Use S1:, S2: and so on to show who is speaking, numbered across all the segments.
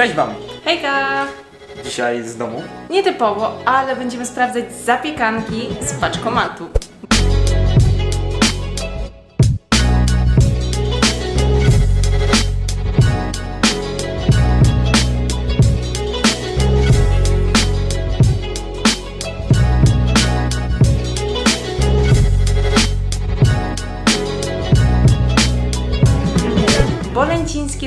S1: Cześć Wam!
S2: Hejka!
S1: Dzisiaj z domu.
S2: Nietypowo, ale będziemy sprawdzać zapiekanki z paczkomatu.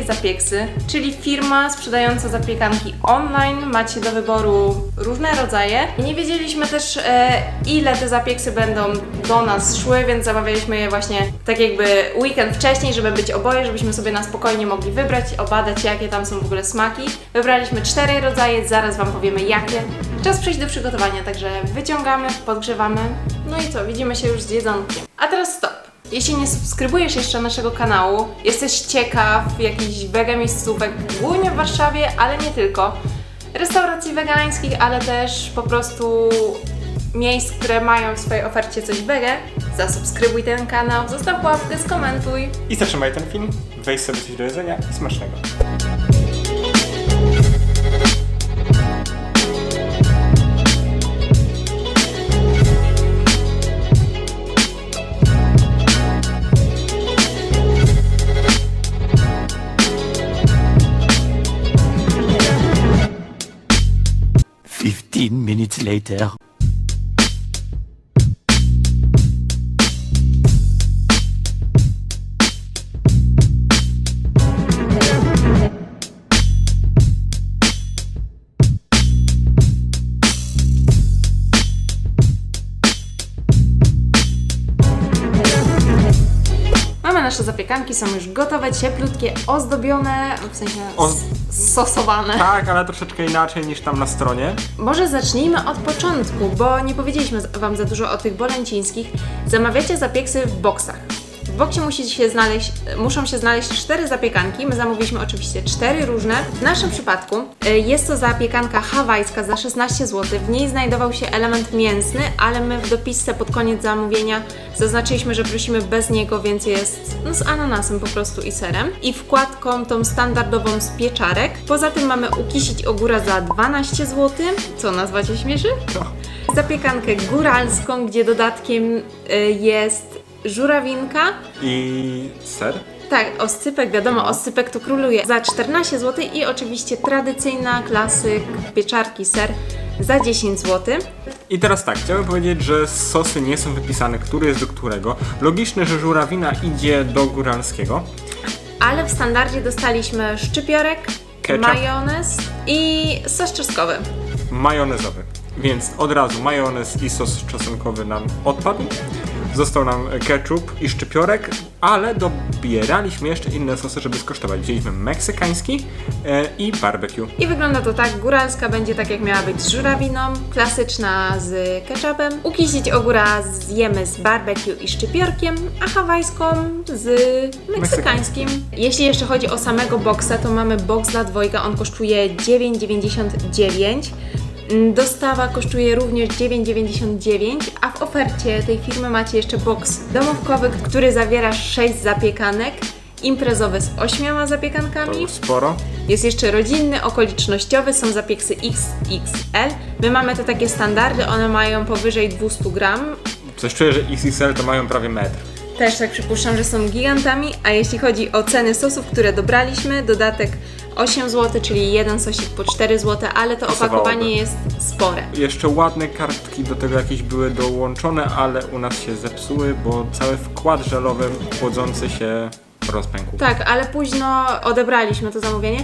S2: Zapieksy, czyli firma sprzedająca zapiekanki online. Macie do wyboru różne rodzaje. Nie wiedzieliśmy też, e, ile te zapieksy będą do nas szły, więc zamawialiśmy je właśnie tak jakby weekend wcześniej, żeby być oboje, żebyśmy sobie na spokojnie mogli wybrać, obadać, jakie tam są w ogóle smaki. Wybraliśmy cztery rodzaje, zaraz Wam powiemy jakie. Czas przejść do przygotowania, także wyciągamy, podgrzewamy. No i co, widzimy się już z jedzonkiem. A teraz stop. Jeśli nie subskrybujesz jeszcze naszego kanału, jesteś ciekaw jakichś wega miejscówek, głównie w Warszawie, ale nie tylko, restauracji wegańskich, ale też po prostu miejsc, które mają w swojej ofercie coś wege, zasubskrybuj ten kanał, zostaw łapkę, skomentuj.
S1: I zatrzymaj ten film, weź sobie coś do jedzenia i smacznego.
S3: Later.
S2: Nasze zapiekanki, są już gotowe, cieplutkie, ozdobione, w sensie
S1: Oz-
S2: sosowane.
S1: Tak, ale troszeczkę inaczej niż tam na stronie.
S2: Może zacznijmy od początku, bo nie powiedzieliśmy Wam za dużo o tych bolęcińskich. Zamawiacie zapieksy w boksach. W boksie musi się znaleźć, muszą się znaleźć cztery zapiekanki. My zamówiliśmy oczywiście cztery różne. W naszym przypadku y, jest to zapiekanka hawajska za 16 zł. W niej znajdował się element mięsny, ale my w dopisce pod koniec zamówienia zaznaczyliśmy, że prosimy bez niego, więc jest no, z ananasem po prostu i serem. I wkładką tą standardową z pieczarek. Poza tym mamy ukisić ogóra za 12 zł. Co nazwa Cię śmieszy?
S1: No.
S2: Zapiekankę góralską, gdzie dodatkiem y, jest żurawinka.
S1: I ser.
S2: Tak, oscypek, wiadomo, oscypek tu króluje za 14 zł i oczywiście tradycyjna klasyk pieczarki ser za 10 zł.
S1: I teraz tak, chciałbym powiedzieć, że sosy nie są wypisane, który jest do którego. Logiczne, że żurawina idzie do góralskiego.
S2: Ale w standardzie dostaliśmy szczypiorek,
S1: Ketchup.
S2: majonez i sos czosnkowy.
S1: Majonezowy. Więc od razu majonez i sos czosnkowy nam odpadł. Został nam ketchup i szczypiorek, ale dobieraliśmy jeszcze inne sosy, żeby skosztować. Wzięliśmy meksykański e, i barbecue.
S2: I wygląda to tak, góralska będzie tak jak miała być z żurawiną, klasyczna z ketchupem, ukisić ogóra zjemy z barbecue i szczypiorkiem, a hawajską z meksykańskim. Jeśli jeszcze chodzi o samego boksa, to mamy boks dla dwojga, on kosztuje 9,99. Mm, Dostawa kosztuje również 9,99, a w ofercie tej firmy macie jeszcze boks domówkowy, który zawiera 6 zapiekanek, imprezowy z 8 zapiekankami,
S1: sporo.
S2: jest jeszcze rodzinny, okolicznościowy, są zapieksy XXL. My mamy te takie standardy, one mają powyżej 200 gram.
S1: Coś czuję, że XXL to mają prawie metr.
S2: Też tak przypuszczam, że są gigantami, a jeśli chodzi o ceny sosów, które dobraliśmy, dodatek 8 zł, czyli jeden sosik po 4 zł, ale to
S1: Pasowałoby.
S2: opakowanie jest spore.
S1: Jeszcze ładne kartki do tego jakieś były dołączone, ale u nas się zepsuły, bo cały wkład żelowy chłodzący się rozpękł.
S2: Tak, ale późno odebraliśmy to zamówienie.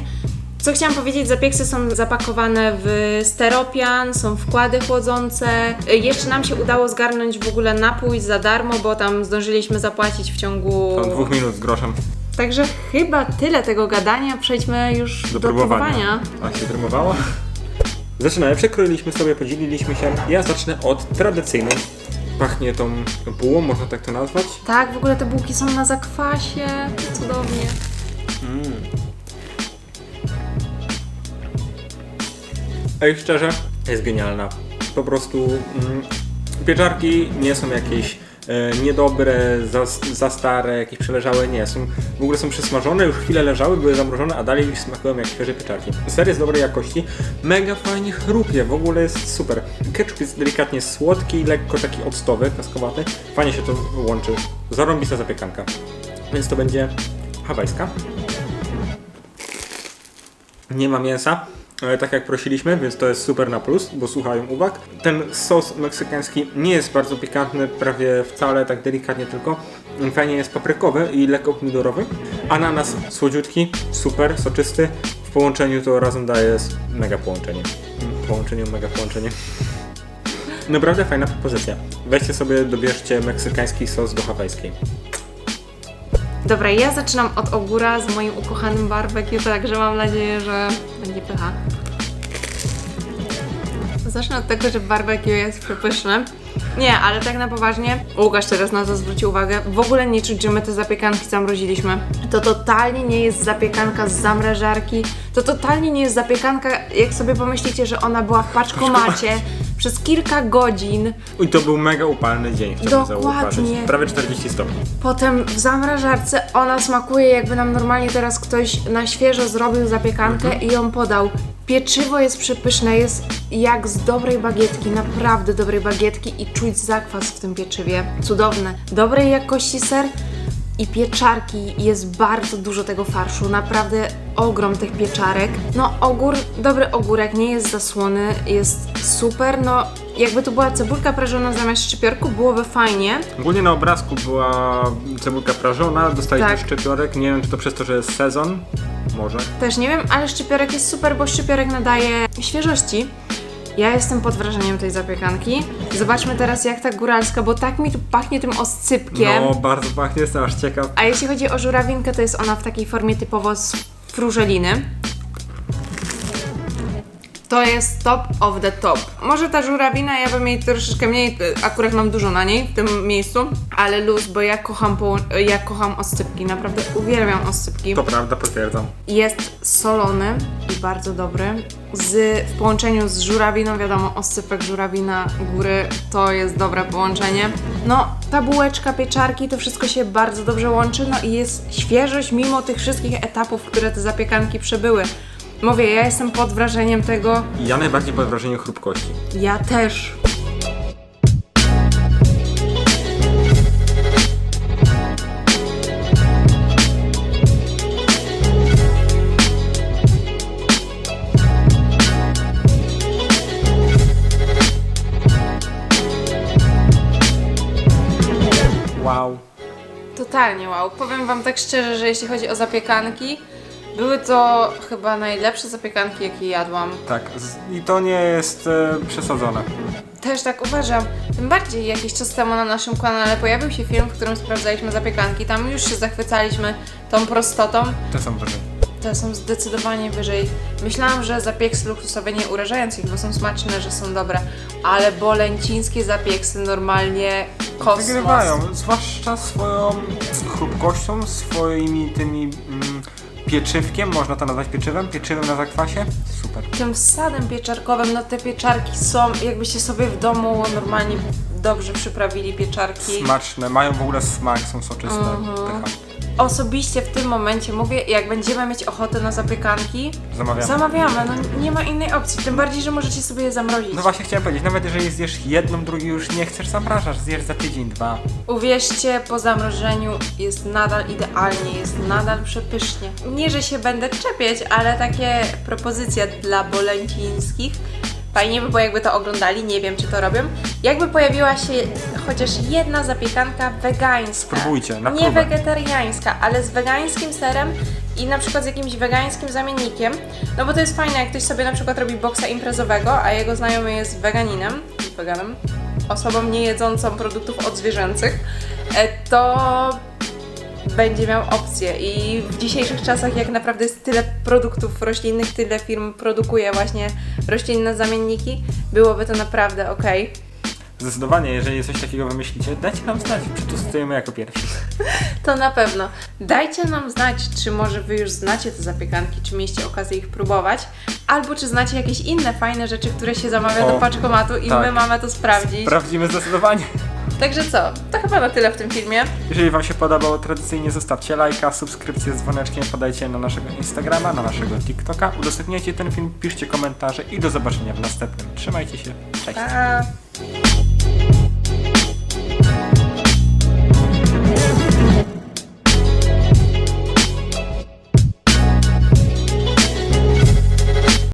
S2: Co chciałam powiedzieć, zapieksy są zapakowane w steropian, są wkłady chłodzące. Y, Jeszcze nam się udało zgarnąć w ogóle napój za darmo, bo tam zdążyliśmy zapłacić w ciągu...
S1: To dwóch minut z groszem
S2: Także chyba tyle tego gadania, przejdźmy już
S1: do,
S2: do, próbowania.
S1: A się trymowało? Zaczynamy. Przekroiliśmy sobie, podzieliliśmy się. Ja zacznę od tradycyjnej. Pachnie tą bułą, można tak to nazwać.
S2: Tak, w ogóle te bułki są na zakwasie, cudownie.
S1: Ej, szczerze, jest genialna. Po prostu mm, pieczarki nie są jakieś niedobre, za, za stare, jakieś przeleżałe, nie. Są, w ogóle są przysmażone, już chwilę leżały, były zamrożone, a dalej smakują jak świeże pieczarki. Ser jest dobrej jakości, mega fajnie chrupie, w ogóle jest super. Ketchup jest delikatnie słodki, lekko taki octowy, kaskowaty. Fajnie się to łączy. Zarąbista zapiekanka. Więc to będzie hawajska. Nie ma mięsa, e, tak jak prosiliśmy, więc to jest super na plus, bo słuchają uwag. Ten sos meksykański nie jest bardzo pikantny, prawie wcale, tak delikatnie tylko. Fajnie jest paprykowy i lekko pomidorowy. Ananas słodziutki, super, soczysty. W połączeniu to razem daje mega połączenie. W połączeniu mega połączenie. Naprawdę fajna propozycja. Weźcie sobie, dobierzcie meksykański sos do hawajskiej.
S2: Dobra, ja zaczynam od ogóra z moim ukochanym barbecue, także mam nadzieję, że będzie pycha. Zacznę od tego, że barbecue jest przepyszne. Nie, ale tak na poważnie, Łukasz teraz na to zwrócił uwagę, w ogóle nie czuć, że my te zapiekanki zamroziliśmy. To totalnie nie jest zapiekanka z zamrażarki, to totalnie nie jest zapiekanka, jak sobie pomyślicie, że ona była w paczkomacie przez kilka godzin,
S1: I to był mega upalny dzień, chciałbym
S2: Dokładnie.
S1: zauważyć. Prawie 40 stopni.
S2: Potem w zamrażarce ona smakuje jakby nam normalnie teraz ktoś na świeżo zrobił zapiekankę i ją podał. Pieczywo jest przepyszne, jest jak z dobrej bagietki, naprawdę dobrej bagietki i czuć zakwas w tym pieczywie. Cudowne. Dobrej jakości ser i pieczarki jest bardzo dużo tego farszu, naprawdę ogrom tych pieczarek. No ogór, dobry ogórek, nie jest zasłony, jest super, no jakby to była cebulka prażona zamiast szczypiorku, byłoby fajnie.
S1: Ogólnie na obrazku była cebulka prażona, dostaliśmy
S2: Tak.
S1: szczypiorek. Nie wiem, czy to przez to, że jest sezon. Może.
S2: Też nie wiem, ale szczypiorek jest super, bo szczypiorek nadaje świeżości. Ja jestem pod wrażeniem tej zapiekanki. Zobaczmy teraz jak ta góralska, bo tak mi tu pachnie tym oscypkiem.
S1: No, bardzo pachnie, jestem aż ciekaw.
S2: A jeśli chodzi o żurawinkę, to jest ona w takiej formie typowo z frużeliny. To jest top of the top. Może ta żurawina, ja bym jej troszeczkę mniej, y, akurat mam dużo na niej w tym miejscu, ale luz, bo ja kocham, ja kocham oscypki, naprawdę uwielbiam oscypki.
S1: To prawda, potwierdzam.
S2: Jest solony i bardzo dobry. Z, w połączeniu z żurawiną, wiadomo, oscypek żurawina góry to jest dobre połączenie. No, ta bułeczka, pieczarki, to wszystko się bardzo dobrze łączy, no i jest świeżość mimo tych wszystkich etapów, które te zapiekanki przebyły. Mówię, ja jestem pod wrażeniem tego,
S1: Ja najbardziej pod wrażeniem chrupkości.
S2: ja też.
S1: Wow.
S2: Totalnie wow. Powiem Wam tak szczerze, że jeśli chodzi o zapiekanki, były to chyba najlepsze zapiekanki, jakie jadłam.
S1: Tak, z- i to nie jest e, przesadzone.
S2: Też tak uważam. Tym bardziej jakiś czas temu na naszym kanale pojawił się film, w którym sprawdzaliśmy zapiekanki. Tam już się zachwycaliśmy tą prostotą.
S1: Te są wyżej.
S2: Te są zdecydowanie wyżej. Myślałam, że zapieksy luksusowe nie urażając ich, bo są smaczne, że są dobre. Ale bolęcińskie zapieksy normalnie kosmos.
S1: Wygrywają, zwłaszcza swoją chrupkością, swoimi tymi mm, pieczywkiem, można to nazwać pieczywem, pieczywem na zakwasie. Super.
S2: Tym wsadem pieczarkowym, no te pieczarki są, jakbyście sobie w domu normalnie dobrze przyprawili pieczarki.
S1: Smaczne, mają w ogóle smak, są soczyste. Pycha.
S2: Osobiście w tym momencie mówię, jak będziemy mieć ochotę na zapiekanki,
S1: Zamawiamy.
S2: zamawiamy, no nie ma innej opcji, tym bardziej, że możecie sobie je zamrozić.
S1: No właśnie chciałem powiedzieć, nawet jeżeli zjesz jedną, drugi już nie chcesz, zamrażasz, zjesz za tydzień, dwa.
S2: Uwierzcie, po zamrożeniu jest nadal idealnie, jest nadal przepysznie. Nie, że się będę czepiać, ale takie propozycja dla bolęcińskich. Fajnie by było, jakby to oglądali, nie wiem, czy to robią. Jakby pojawiła się chociaż jedna zapiekanka wegańska.
S1: Spróbujcie, na
S2: Nie
S1: próbę.
S2: wegetariańska, ale z wegańskim serem i na przykład z jakimś wegańskim zamiennikiem. No bo to jest fajne, jak ktoś sobie na przykład robi boksa imprezowego, a jego znajomy jest weganinem, weganem, osobą nie jedzącą produktów odzwierzęcych, e, to będzie miał opcję i w dzisiejszych czasach jak naprawdę jest tyle produktów roślinnych, tyle firm produkuje właśnie roślinne zamienniki, byłoby to naprawdę ok.
S1: Zdecydowanie, jeżeli coś takiego wymyślicie, dajcie nam znać, przetestujemy jako pierwsi.
S2: To na pewno. Dajcie nam znać, czy może Wy już znacie te zapiekanki, czy mieliście okazję ich próbować, albo czy znacie jakieś inne fajne rzeczy, które się zamawia
S1: O,
S2: do paczkomatu i
S1: tak.
S2: my mamy to sprawdzić.
S1: Sprawdzimy zdecydowanie.
S2: Także co, to chyba na tyle w tym filmie.
S1: Jeżeli Wam się podobało, tradycyjnie zostawcie lajka, subskrypcję z dzwoneczkiem, podajcie na naszego Instagrama, na naszego TikToka, udostępniajcie ten film, piszcie komentarze i do zobaczenia w następnym. Trzymajcie się, cześć!
S2: Pa!